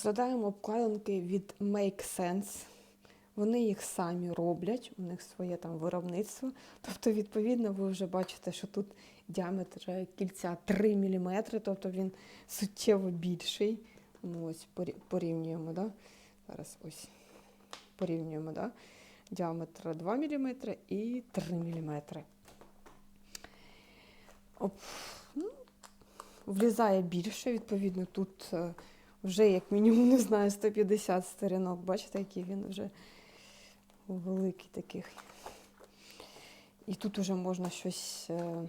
Складаємо обкладинки від Make Sense. Вони їх самі роблять, у них своє там виробництво. Тобто, відповідно, ви вже бачите, що тут діаметр кільця 3 мм, тобто він суттєво більший. Ну, ось порівнюємо, да? Зараз ось порівнюємо, да? діаметр 2 мм і 3 мм. Оп, ну, влізає більше, відповідно, тут е, вже як мінімум, не знаю, 150 сторінок. Бачите, який він вже великий таких. І тут вже можна щось, е,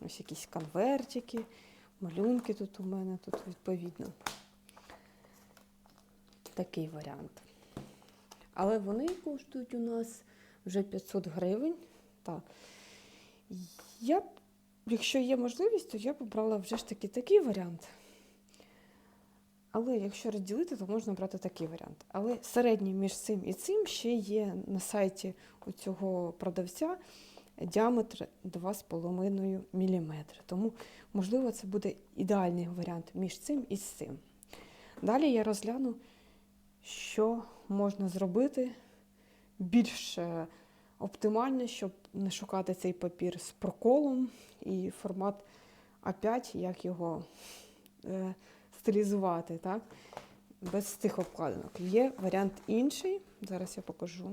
ось якісь конвертики, малюнки тут у мене, тут відповідно. Такий варіант. Але вони коштують у нас вже 500 гривень. Так. Я якщо є можливість, то я б обрала вже ж таки такий варіант. Але якщо розділити, то можна брати такий варіант. Але середній між цим і цим ще є на сайті у цього продавця діаметр 2,5 мм. Тому, можливо, це буде ідеальний варіант між цим і цим. Далі я розгляну, що можна зробити більш е, оптимально, щоб не шукати цей папір з проколом і формат А5, як його е, стилізувати, так? без цих обкладинок. Є варіант інший, зараз я покажу.